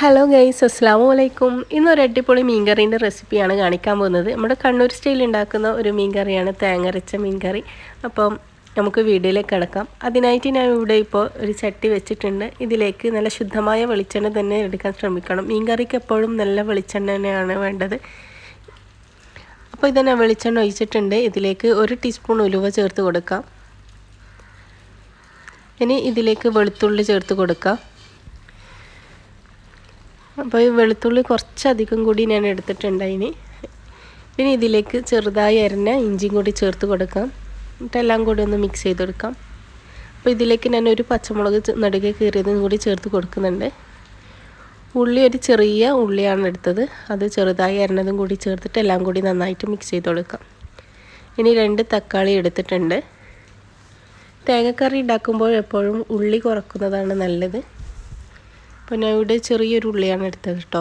Hello guys അസ്സാം വലൈക്കും ഇന്നൊരു അടിപൊളി മീൻകറീന്റെ റെസിപ്പിയാണ് കാണിക്കാൻ പോകുന്നത്. നമ്മുടെ കണ്ണൂർ സ്റ്റൈലിൽ ഉണ്ടാക്കുന്ന ഒരു മീൻകറിയാണ് തേങ്ങരച്ച മീൻകറി. അപ്പം നമുക്ക് വീഡിയോയിലേക്ക് കിടക്കാം. അതിനായിട്ട് ഞാൻ ഇവിടെ ഇപ്പോൾ ഒരു ചട്ടി വെച്ചിട്ടുണ്ട്. ഇതിലേക്ക് നല്ല ശുദ്ധമായ വെളിച്ചെണ്ണ തന്നെ എടുക്കാൻ ശ്രമിക്കണം. മീൻകറിക്ക് എപ്പോഴും നല്ല വെളിച്ചെണ്ണ തന്നെയാണ് വേണ്ടത്. അപ്പോൾ ഇതന്നെ വെളിച്ചെണ്ണ ഒഴിച്ചിട്ടുണ്ട്. ഇതിലേക്ക് ഒരു ടീസ്പൂൺ ഉലുവ ചേർത്ത് കൊടുക്കാം. ഇനി ഇതിലേക്ക് വെളുത്തുള്ളി ചേർത്ത് കൊടുക്കാം. അപ്പോൾ ഈ വെളുത്തുള്ളി കുറച്ചധികം കൂടി ഞാൻ എടുത്തിട്ടുണ്ട് അതിന് ഇനി ഇതിലേക്ക് ചെറുതായി അരിഞ്ഞ ഇഞ്ചിയും കൂടി ചേർത്ത് കൊടുക്കാം. എന്നിട്ടെല്ലാം കൂടി ഒന്ന് മിക്സ് ചെയ്തെടുക്കാം അപ്പോൾ ഇതിലേക്ക് ഞാൻ ഒരു പച്ചമുളക് നടുകെ കീറിയതും കൂടി ചേർത്ത് കൊടുക്കുന്നുണ്ട്. ഉള്ളി ഒരു ചെറിയ ഉള്ളിയാണ് എടുത്തത്. അത് ചെറുതായി അരിഞ്ഞതും കൂടി ചേർത്തിട്ട് എല്ലാം കൂടി നന്നായിട്ട് മിക്സ് ചെയ്ത് കൊടുക്കാം. ഇനി രണ്ട് തക്കാളി എടുത്തിട്ടുണ്ട്. തേങ്ങക്കറി ഉണ്ടാക്കുമ്പോൾ എപ്പോഴും ഉള്ളി കുറക്കുന്നതാണ് നല്ലത്. അപ്പോൾ ഞാൻ ഇവിടെ ചെറിയൊരു ഉള്ളിയാണ് എടുത്തത് കേട്ടോ.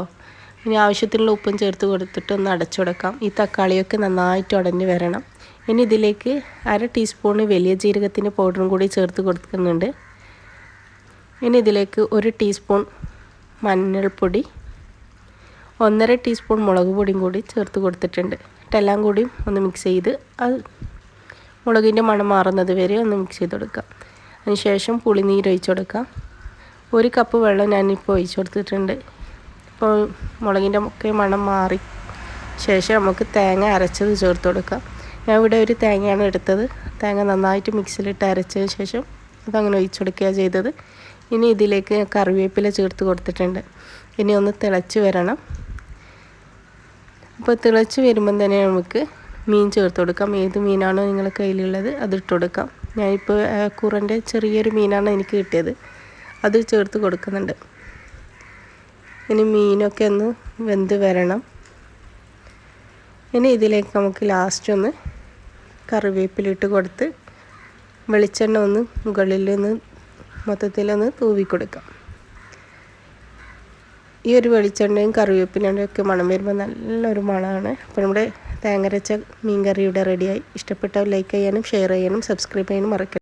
ഇനി ആവശ്യത്തിനുള്ള ഉപ്പും ചേർത്ത് കൊടുത്തിട്ട് ഒന്ന് അടച്ചുകൊടുക്കാം ഈ തക്കാളിയൊക്കെ നന്നായിട്ട് ഉടഞ്ഞ് വരണം. ഇനി ഇതിലേക്ക് അര ടീസ്പൂണ് വലിയ ജീരകത്തിന്റെ പൗഡറും കൂടി ചേർത്ത് കൊടുക്കുന്നുണ്ട്. ഇനി ഇതിലേക്ക് ഒരു ടീസ്പൂൺ മഞ്ഞൾപ്പൊടി ഒന്നര ടീസ്പൂൺ മുളക് പൊടിയും കൂടി ചേർത്ത് കൊടുത്തിട്ടുണ്ട്. ഇട്ടെല്ലാം കൂടി ഒന്ന് മിക്സ് ചെയ്ത് അത് മുളകിന്റെ മണം മാറുന്നത് വരെ ഒന്ന് മിക്സ് ചെയ്ത് കൊടുക്കാം. അതിനുശേഷം പുളിനീര് ഒഴിച്ച് കൊടുക്കാം. ഒരു കപ്പ് വെള്ളം ഞാനിപ്പോൾ ഒഴിച്ചു കൊടുത്തിട്ടുണ്ട്. ഇപ്പോൾ മുളകിന്റെ ഒക്കെ മണം മാറി. ശേഷം നമുക്ക് തേങ്ങ അരച്ചത് ചേർത്ത് കൊടുക്കാം. ഞാൻ ഇവിടെ ഒരു തേങ്ങയാണ് എടുത്തത്. തേങ്ങ നന്നായിട്ട് മിക്സിയിലിട്ട് അരച്ചതിന് ശേഷം അതങ്ങനെ ഒഴിച്ചു കൊടുക്കുകയാണ് ചെയ്തത്. ഇനി ഇതിലേക്ക് കറിവേപ്പില ചേർത്ത് കൊടുത്തിട്ടുണ്ട്. ഇനി ഒന്ന് തിളച്ച് വരണം. അപ്പോൾ തിളച്ച് വരുമ്പം തന്നെ നമുക്ക് മീൻ ചേർത്ത് കൊടുക്കാം. ഏത് മീനാണോ നിങ്ങളുടെ കയ്യിലുള്ളത് അത് കൊടുക്കാം. ഞാനിപ്പോൾ കുറന്റെ ചെറിയൊരു മീനാണ് എനിക്ക് കിട്ടിയത്. അത് ചേർത്ത് കൊടുക്കുന്നുണ്ട്. ഇനി മീനൊക്കെ ഒന്ന് വെന്ത് വരണം. ഇനി ഇതിലേക്ക് നമുക്ക് ലാസ്റ്റ് ഒന്ന് കറിവേപ്പിലിട്ട് കൊടുത്ത് വെളിച്ചെണ്ണ ഒന്ന് മുകളിൽ നിന്ന് മൊത്തത്തിലൊന്ന് തൂവി കൊടുക്കാം. ഈ ഒരു വെളിച്ചെണ്ണയും കറിവേപ്പിന്റെ ഒക്കെ മണം വരുമ്പോൾ നല്ലൊരു മണമാണ് അപ്പോൾ നമ്മുടെ തേങ്ങരച്ച മീൻ കറി റെഡിയായി ഇഷ്ടപ്പെട്ട ലൈക്ക് ചെയ്യാനും ഷെയർ ചെയ്യാനും സബ്സ്ക്രൈബ് ചെയ്യാനും മറക്കരുത്.